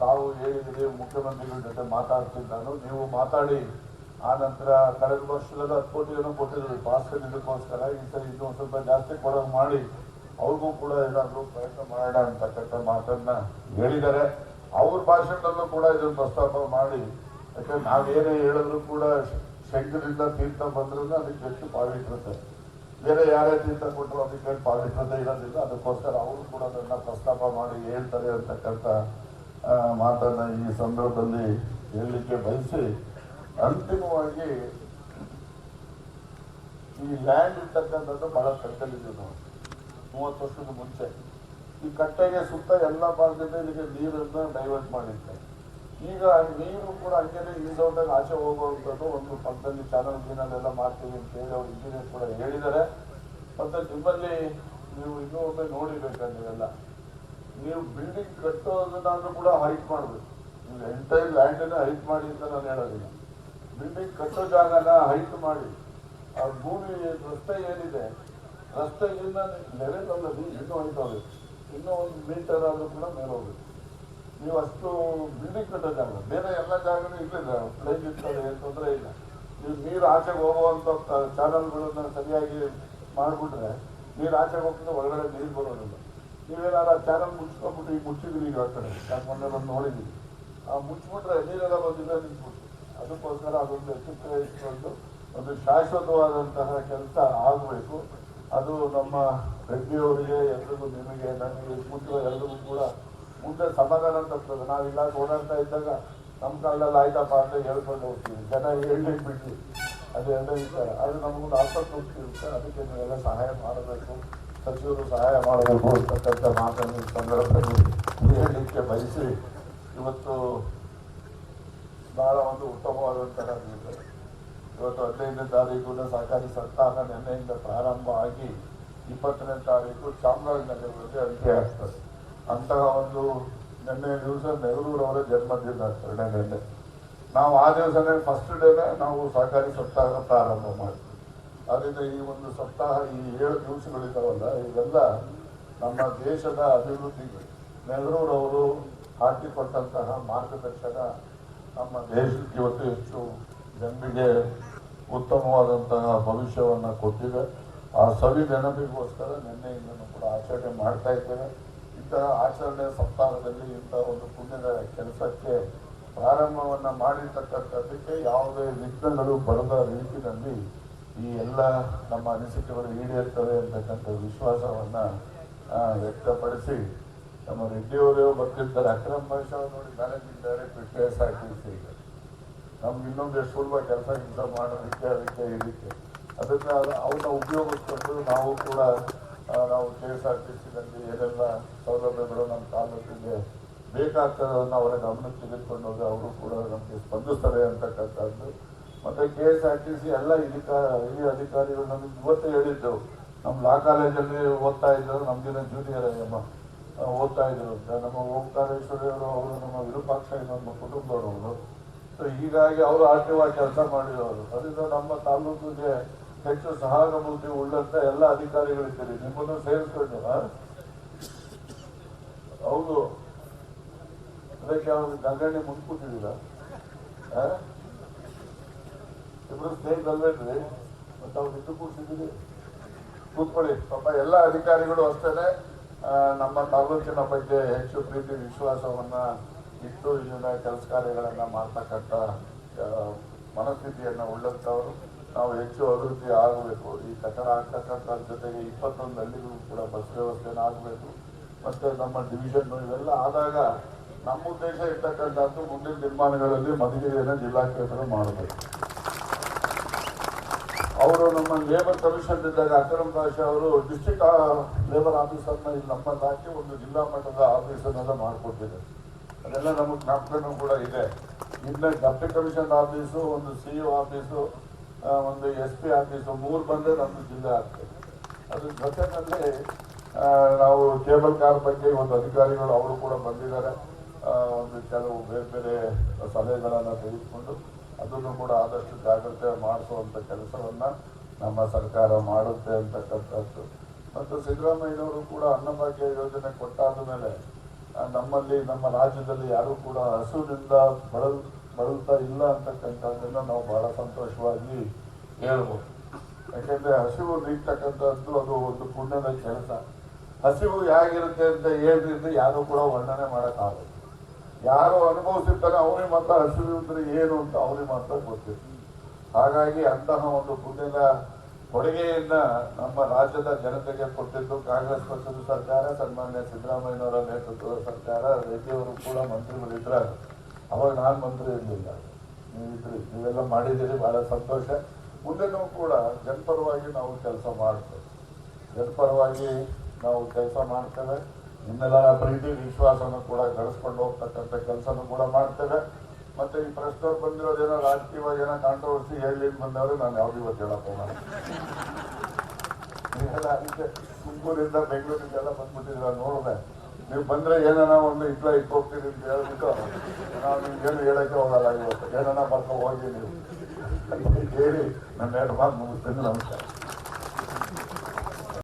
ತಾವು ಹೇಳಿದಿರಿ, ಮುಖ್ಯಮಂತ್ರಿಗಳ ಜೊತೆ ಮಾತಾಡ್ತಿದ್ದಾನು ನೀವು ಮಾತಾಡಿ. ಆ ನಂತರ ಕಳೆದ ವರ್ಷದಲ್ಲಿ ಹತ್ತು ಕೋಟಿ ಏನೋ ಕೊಟ್ಟಿದ್ರಿ. ಪಾಸ್ಗಳು ಇದಕ್ಕೋಸ್ಕರ ಈ ಸರಿ ಇನ್ನೂ ಸ್ವಲ್ಪ ಜಾಸ್ತಿ ಕೊಡೋದು ಮಾಡಿ. ಅವ್ರಿಗೂ ಕೂಡ ಏನಾದರೂ ಪ್ರಯತ್ನ ಮಾಡೋಣ ಅಂತಕ್ಕಂಥ ಮಾತನ್ನ ಹೇಳಿದ್ದಾರೆ. ಅವ್ರ ಭಾಷಣದಲ್ಲೂ ಕೂಡ ಇದನ್ನು ಪ್ರಸ್ತಾಪ ಮಾಡಿ. ಯಾಕಂದ್ರೆ ನಾವೇನೇ ಹೇಳಿದ್ರು ಕೂಡ ಶಂಕರಿಂದ ತೀರ್ಥ ಬಂದ್ರೂ ಅದಕ್ಕೆ ಹೆಚ್ಚು ಪಾವಿಟ್ರತೆ. ಬೇರೆ ಯಾರೇ ತೀರ್ಥ ಕೊಟ್ಟರು ಅದಕ್ಕೆ ಪಾವಿತ್ರ್ಯತೆ ಇರೋದಿಲ್ಲ, ಅದಕ್ಕೋಸ್ಕರ ಅವರು ಕೂಡ ಅದನ್ನು ಪ್ರಸ್ತಾಪ ಮಾಡಿ ಹೇಳ್ತಾರೆ ಅಂತಕ್ಕಂಥ ಮಾತನ್ನು ಈ ಸಂದರ್ಭದಲ್ಲಿ ಹೇಳಲಿಕ್ಕೆ ಬಯಸಿ, ಅಂತಿಮವಾಗಿ ಈ ಲ್ಯಾಂಡ್ ಇರ್ತಕ್ಕಂಥದ್ದು ಬಹಳ ಕಟ್ಟಲಿದೆ ನಾವು ಮೂವತ್ತು ವರ್ಷದ ಮುಂಚೆ. ಈ ಕಟ್ಟೆಗೆ ಸುತ್ತ ಎಲ್ಲ ಭಾಗದಿಂದ ಇಲ್ಲಿಗೆ ನೀರನ್ನು ಡೈವರ್ಟ್ ಮಾಡಿರ್ತಾರೆ. ಈಗ ನೀರು ಕೂಡ ಹಂಗೇನೆ ಈಸೋದಾಗ ಆಚೆ ಹೋಗುವಂಥದ್ದು. ಒಂದು ಪಕ್ಕದಲ್ಲಿ ಚಾನಲ್ ಗೀನಲ್ ಎಲ್ಲ ಮಾಡ್ತೀವಿ ಅಂತ ಹೇಳಿ ಅವ್ರು ಇಂಜಿನಿಯರ್ ಕೂಡ ಹೇಳಿದ್ದಾರೆ. ಮತ್ತು ನಿಮ್ಮಲ್ಲಿ ನೀವು ಇನ್ನೂ ಒಮ್ಮೆ ನೋಡಿಬೇಕಾ ನೀವೆಲ್ಲ. ನೀವು ಬಿಲ್ಡಿಂಗ್ ಕಟ್ಟೋದನ್ನಾದ್ರೂ ಕೂಡ ಹೈಟ್ ಮಾಡಬೇಕು. ನೀವು ಎಂಟೈರ್ ಲ್ಯಾಂಡನ್ನ ಹೈಟ್ ಮಾಡಿ ಅಂತ ನಾನು ಹೇಳೋದಿಲ್ಲ. ಬಿಲ್ಡಿಂಗ್ ಕಟ್ಟೋ ಜಾಗನ ಹೈಟ್ ಮಾಡಿ. ಆ ಭೂಮಿ ರಸ್ತೆ ಏನಿದೆ? ರಸ್ತೆಗಿಂತ ಲೆವೆಲ್ ಅಲ್ಲದೆ ಇನ್ನೂ ಹೈಟ್ ಹೋಗ್ಬೇಕು ಇನ್ನೂ ಒಂದು ಮೀಟರ್ ಆದರೂ ಕೂಡ ಮೇಲೆ ಹೋಗ್ಬೇಕು. ನೀವು ಅಷ್ಟು ಬಿಲ್ಡಿಂಗ್ ಕಟ್ಟೋ ಜಾಗ ಬೇರೆ ಎಲ್ಲ ಜಾಗನೂ ಇರಲಿಲ್ಲ ಪ್ಲೇಸ್ ಇರ್ತದೆ, ಏನು ತೊಂದರೆ ಇಲ್ಲ. ನೀವು ನೀರು ಆಚೆಗೆ ಹೋಗುವಂಥ ಚಾನಲ್ಗಳನ್ನ ಸರಿಯಾಗಿ ಮಾಡಿಬಿಟ್ರೆ ನೀರು ಆಚೆಗೆ ಹೋಗ್ತದೆ ಒಳಗಡೆ ನೀರು ಬರೋದಿಲ್ಲ. ನೀವೇನಾದ್ರು ಆ ಚಾನಲ್ ಮುಚ್ಕೊಂಡ್ಬಿಟ್ಟು ಈಗ ಮುಚ್ಚಿದ್ರಿ ಈಗ ಆ ಕಡೆ. ಮೊನ್ನೆ ಬಂದು ನೋಡಿದ್ವಿ ಆ ಮುಚ್ಚಿಬಿಟ್ರೆ ನೀರೆಲ್ಲ ಬಂದಿಲ್ಲ ನಿಂತ್ಬಿಟ್ಟು ಅದಕ್ಕೋಸ್ಕರ ಅದೊಂದು ಇಟ್ಕೊಂಡು ಒಂದು ಶಾಶ್ವತವಾದಂತಹ ಕೆಲಸ ಆಗಬೇಕು. ಅದು ನಮ್ಮ ರೆಡ್ಡಿಯವರಿಗೆ ಎಲ್ರಿಗೂ ನಿಮಗೆ, ನನಗೆ ಮುಟ್ಟುವ ಎಲ್ರಿಗೂ ಕೂಡ ಮುಂದೆ ಸಮಾಧಾನ ನಾವು ನಾವಿಲ್ಲ ಓಡಾಡ್ತಾ ಇದ್ದಾಗ ನಮ್ಮ ಕಾಲದಲ್ಲಿ ಆಯ್ತಪ್ಪ ಅಂತ ಹೇಳ್ಕೊಂಡು ಹೋಗ್ತೀವಿ. ಜನ ಹೇಳ್ಲಿಕ್ಕೆ ಅದು ಎಲ್ಲ ವಿಚಾರ ಅದು ನಮಗೊಂದು ಆಸಕ್ತಿ ಹೋಗ್ತಿರುತ್ತೆ ಅದಕ್ಕೆ ನೀವೆಲ್ಲ ಸಹಾಯ ಮಾಡಬೇಕು. ಸಚಿವರು ಸಹಾಯ ಮಾಡಬೇಕು ಅಂತಕ್ಕಂಥ ಮಾತನ್ನು ಸಂದರ್ಭದಲ್ಲಿ ಹೇಳಲಿಕ್ಕೆ ಬಯಸಿ ಇವತ್ತು ಭಾಳ ಒಂದು ಉತ್ತಮವಾದಂತಹ ದಿನ ಇವತ್ತು ಹದಿನೈದನೇ ತಾರೀಕು ಸಹಕಾರಿ ಸಪ್ತಾಹ ನಿನ್ನೆಯಿಂದ ಪ್ರಾರಂಭ ಆಗಿ ಇಪ್ಪತ್ತನೇ ತಾರೀಕು ಚಾಮರಾಜನಗರದಲ್ಲಿ ಅಂತ್ಯ ಆಗ್ತದೆ. ಅಂತಹ ಒಂದು ನಿನ್ನೆ ದಿವಸ ನೆಹರೂರವರ ಜನ್ಮದಿನ ಆಚರಣೆ ನಿನ್ನೆ ನಾವು ಆ ದಿವಸನೇ ಫಸ್ಟ್ ಡೇನೆ ನಾವು ಸಹಕಾರಿ ಸಪ್ತಾಹ ಪ್ರಾರಂಭ ಮಾಡ್ತೀವಿ ಅದರಿಂದ ಈ ಒಂದು ಸಪ್ತಾಹ ಈ ಏಳು ದಿವಸಗಳಿದ್ದಾವಲ್ಲ, ಇವೆಲ್ಲ ನಮ್ಮ ದೇಶದ ಅಭಿವೃದ್ಧಿಗೆ ನೆಹರೂರವರು ಹಾಕಿಕೊಟ್ಟಂತಹ ಮಾರ್ಗದರ್ಶನ ನಮ್ಮ ದೇಶಕ್ಕೆ ಇವತ್ತು ಹೆಚ್ಚು ಜನರಿಗೆ ಉತ್ತಮವಾದಂತಹ ಭವಿಷ್ಯವನ್ನು ಕೊಟ್ಟಿದೆ. ಆ ಸವಿ ನೆನಪಿಗೋಸ್ಕರ ನಿನ್ನೆಯಿಂದನೂ ಕೂಡ ಆಚರಣೆ ಮಾಡ್ತಾ ಇದ್ದೇವೆ. ಇಂತಹ ಆಚರಣೆ ಸಪ್ತಾಹದಲ್ಲಿ ಇಂಥ ಒಂದು ಪುಣ್ಯದ ಕೆಲಸಕ್ಕೆ ಪ್ರಾರಂಭವನ್ನ ಮಾಡಿರ್ತಕ್ಕಂಥದ್ದಕ್ಕೆ ಯಾವುದೇ ವಿಘ್ನಗಳು ಬರದ ರೀತಿಯಲ್ಲಿ ಈ ಎಲ್ಲ ನಮ್ಮ ಅನಿಸಿಕೆಗಳು ಈಡೇರ್ತವೆ ಅಂತಕ್ಕಂಥ ವಿಶ್ವಾಸವನ್ನ ವ್ಯಕ್ತಪಡಿಸಿ ನಮ್ಮ ರೆಡ್ಡಿಯವರು ಬರ್ತಿರ್ತಾರೆ ಅಕ್ರಮ ಭಾಷಾ ನೋಡಿ ಮ್ಯಾನೇಜಿಂಗ್ ಡೈರೆಕ್ಟರ್ ಕೆ ನಮ್ಗೆ ಇನ್ನೊಂದು ಎಷ್ಟು ಸುಲಭ ಕೆಲಸ ಕೆಲಸ ಮಾಡೋದಕ್ಕೆ, ಅದಕ್ಕೆ ಇದಕ್ಕೆ ಅದನ್ನ ಅದು- ಅವನ್ನ ಉಪಯೋಗಿಸ್ಕೊಂಡು ನಾವು ಕೂಡ ನಾವು ಕೆ ಎಸ್ ಆರ್ ಟಿ ಸಿನಲ್ಲಿ ಏನೆಲ್ಲ ಸೌಲಭ್ಯಗಳು ನಮ್ಮ ತಾಲೂಕಿಗೆ ಬೇಕಾಗ್ತದನ್ನು ಅವರ ಗಮನಕ್ಕೆ ತೆಗೆದುಕೊಂಡು ಹೋಗಿ ಅವರು ಕೂಡ ನಮಗೆ ಸ್ಪಂದಿಸ್ತಾರೆ ಅಂತಕ್ಕಂಥದ್ದು ಮತ್ತು K S R T C ಎಲ್ಲ ಇಡಿ ಕಾ ಈ ಅಧಿಕಾರಿಗಳು ನಮಗೆ ಇವತ್ತೇ ಹೇಳಿದ್ದು, ನಮ್ಮ ಲಾ ಕಾಲೇಜಲ್ಲಿ ಓದ್ತಾ ಇದ್ದರು ನಮ್ಗಿನ ಜೂನಿಯರ್ ಅಯ್ಯಮ್ಮ ಓದ್ತಾ ಇದ್ದರು ಅಂತ. ನಮ್ಮ ಓಂಕಾರೇಶ್ವರಿ ಅವರು ಅವರು ನಮ್ಮ ವಿರೂಪಾಕ್ಷ ನಮ್ಮ ಕುಟುಂಬದವರು. ಸೊ, ಹೀಗಾಗಿ ಅವರು ಆಕ್ಟಿವಾಗಿ ಕೆಲಸ ಮಾಡಿರೋರು ಅದರಿಂದ ನಮ್ಮ ತಾಲೂಕಿಗೆ ಹೆಚ್ಚು ಸಹಾನುಭೂತಿ ಉಳ್ಳಂತ ಎಲ್ಲ ಅಧಿಕಾರಿಗಳಿದ್ದೀರಿ ನಿಮ್ಮನ್ನು ಸೇರಿಸ್ಕೊಂಡು? ಹೌದು. ಅದಕ್ಕೆ ಅವ್ರು ಗಂಗಣ್ಣೆ ಮುಂದ್ಕೂತಿದ್ದೀರ ಇಬ್ರು ಸ್ನೇಹಿತಲ್ವೇನ್ರಿ ಮತ್ತೆ ಅವ್ರು ಇದ್ದು ಕೂತ್ಕೊಳ್ಳಿ. ಪಾಪ ಎಲ್ಲ ಅಧಿಕಾರಿಗಳು ಅಷ್ಟೇನೆ. ನಮ್ಮ ತಾಲೂಕಿನ ಬಗ್ಗೆ ಹೆಚ್ಚು ಪ್ರೀತಿ, ವಿಶ್ವಾಸವನ್ನ ಇಟ್ಟು ಇದನ್ನ ಕೆಲಸ ಕಾರ್ಯಗಳನ್ನ ಮಾಡ್ತಕ್ಕಂಥ ಮನಸ್ಥಿತಿಯನ್ನ ಉಳ್ಳಂತವರು. ನಾವು ಹೆಚ್ಚು ಅಭಿವೃದ್ಧಿ ಆಗಬೇಕು. ಈ ಕಟ್ಟಡ ಆಗ್ತಕ್ಕಂಥ ಜೊತೆಗೆ ಇಪ್ಪತ್ತೊಂದು ಹಳ್ಳಿಗಳು ಕೂಡ ಬಸ್ ವ್ಯವಸ್ಥೆನ ಆಗಬೇಕು. ಮತ್ತು ನಮ್ಮ ಡಿವಿಷನ್ ಇವೆಲ್ಲ ಆದಾಗ ನಮ್ಮ ಉದ್ದೇಶ ಇರ್ತಕ್ಕಂಥದ್ದು ಮುಂದಿನ ನಿರ್ಮಾಣಗಳಲ್ಲಿ ಮಧುಗಿರಿಯನ್ನು ಜಿಲ್ಲಾ ಕೇಂದ್ರ ಮಾಡಬೇಕು. ಅವರು ನಮ್ಮ ಲೇಬರ್ ಕಮಿಷನ್ ಇದ್ದಾಗ ಅಕ್ರಮ್ ಭಾಷಾ ಅವರು ಡಿಸ್ಟ್ರಿಕ್ಟ್ ಲೇಬರ್ ಆಫೀಸರ್ನ ಇಲ್ಲಿ ನಮ್ಮಲ್ಲಿ ಹಾಕಿ ಒಂದು ಜಿಲ್ಲಾ ಮಟ್ಟದ ಆಫೀಸನ್ನೆಲ್ಲ ಮಾಡಿಕೊಟ್ಟಿದ್ದಾರೆ. ಅದೆಲ್ಲ ನಮಗೆ ಜ್ಞಾಪಕನೂ ಕೂಡ ಇದೆ. ಇನ್ನು ಡೆಪ್ಟಿ ಕಮಿಷನ್ ಆಫೀಸು ಒಂದು ಸಿ ಇ ಆಫೀಸು ಒಂದು ಎಸ್ ಪಿ ಆಫೀಸು ಮೂರು ಬಂದರೆ ನಮ್ಮ ಜಿಲ್ಲೆ ಆಗ್ತದೆ. ಅದ್ರ ಜೊತೆನಲ್ಲಿ ನಾವು ಕೇಬಲ್ ಕಾರ್ ಬಗ್ಗೆ ಒಂದು ಅಧಿಕಾರಿಗಳು ಅವರು ಕೂಡ ಬಂದಿದ್ದಾರೆ. ಒಂದು ಕೆಲವು ಬೇರೆ ಬೇರೆ ಸಲಹೆಗಳನ್ನು ತೆಗೆದುಕೊಂಡು ಅದನ್ನು ಕೂಡ ಆದಷ್ಟು ಜಾಗ್ರತೆ ಮಾಡಿಸುವಂತ ಕೆಲಸವನ್ನ ನಮ್ಮ ಸರ್ಕಾರ ಮಾಡುತ್ತೆ ಅಂತಕ್ಕಂಥದ್ದು. ಮತ್ತು ಸಿದ್ದರಾಮಯ್ಯನವರು ಕೂಡ ಅನ್ನಭಾಗ್ಯ ಯೋಜನೆ ಕೊಟ್ಟಾದ ಮೇಲೆ ನಮ್ಮಲ್ಲಿ, ನಮ್ಮ ರಾಜ್ಯದಲ್ಲಿ ಯಾರು ಕೂಡ ಹಸುವಿನಿಂದ ಬಳಲ್ ಬಳಲ್ತಾ ಇಲ್ಲ ಅಂತಕ್ಕಂಥದ್ದನ್ನು ನಾವು ಬಹಳ ಸಂತೋಷವಾಗಿ ಹೇಳ್ಬೋದು. ಯಾಕೆಂದರೆ ಹಸಿವು ನೀಡ್ತಕ್ಕಂಥದ್ದು ಅದು ಒಂದು ಪುಣ್ಯದ ಕೆಲಸ. ಹಸಿವು ಹೇಗಿರುತ್ತೆ ಅಂತ ಹೇಳಿದ್ರೆ ಯಾರು ಕೂಡ ವರ್ಣನೆ ಮಾಡೋಕ್ಕಾಗಲ್ಲ. ಯಾರು ಅನುಭವಿಸಿರ್ತಾನೆ ಅವನಿಗೆ ಮಾತ್ರ ಹಸಿವು ಅಂದರೆ ಏನು ಅಂತ ಅವನಿಗೆ ಮಾತ್ರ ಗೊತ್ತಿತ್ತು ಹಾಗಾಗಿ ಅಂತಹ ಒಂದು ಪುಣ್ಯದ ಕೊಡುಗೆಯನ್ನು ನಮ್ಮ ರಾಜ್ಯದ ಜನತೆಗೆ ಕೊಟ್ಟಿದ್ದು ಕಾಂಗ್ರೆಸ್ ಪಕ್ಷದ ಸರ್ಕಾರ, ಸನ್ಮಾನ್ಯ ಸಿದ್ದರಾಮಯ್ಯನವರ ನೇತೃತ್ವದ ಸರ್ಕಾರ, ರೆಡ್ಡಿಯವರು ಕೂಡ ಮಂತ್ರಿಗಳಿದ್ರಾಗ ಅವಾಗ ನಾನು ಮಂತ್ರಿ ಇರಲಿಲ್ಲ. ನೀವಿದ್ರಿ ನೀವೆಲ್ಲ ಮಾಡಿದ್ದೀರಿ, ಬಹಳ ಸಂತೋಷ. ಮುಂದೆನೂ ಕೂಡ ಜನಪರವಾಗಿ ನಾವು ಕೆಲಸ ಮಾಡ್ತೇವೆ. ಜನಪರವಾಗಿ ನಾವು ಕೆಲಸ ಮಾಡ್ತೇವೆ. ನಿಮ್ಮೆಲ್ಲರ ಪ್ರೀತಿ, ವಿಶ್ವಾಸನ ಕೂಡ ಗಳಿಸ್ಕೊಂಡು ಹೋಗ್ತಕ್ಕಂಥ ಕೆಲಸನೂ ಕೂಡ ಮಾಡ್ತೇವೆ. ಮತ್ತೆ ಈ ಪ್ರಶ್ನೆ ಬಂದಿರೋದೇನೋ ರಾಜಕೀಯವಾಗಿ ಏನೋ ಕಾಂಟ್ರವರ್ಸಿ ಹೇಳಿ ಬಂದವರು ನಾನು ಯಾವ್ದು ಇವತ್ತು ಹೇಳಪ್ಪ ನೀವೆಲ್ಲ ಅದಕ್ಕೆ ತುಮಕೂರಿಂದ ಬೆಂಗಳೂರಿಂದ ಎಲ್ಲ ಬಂದ್ಬಿಟ್ಟಿದ್ರೆ ನೋಡಿದೆ. ನೀವು ಬಂದ್ರೆ ಏನಾನ ಒಂದು ಇಟ್ಲ ಇಟ್ಕೋಗ್ತೀರಿ ಅಂತ ಹೇಳ್ಬಿಟ್ಟು ನಾವು ನಿಮ್ಗೇನು ಹೇಳಕ್ಕೆ ಹೋಗಲ್ಲ ಇವತ್ತು. ಏನಾನ ಬರ್ಕೊ ಹೋಗಿ ನೀವು. ಹೇಳಿ ನನ್ನ ಎರಡು ಮಾತು ಮುಗಿಸ್ತೀನಿ. ನಮಸ್ಕಾರ.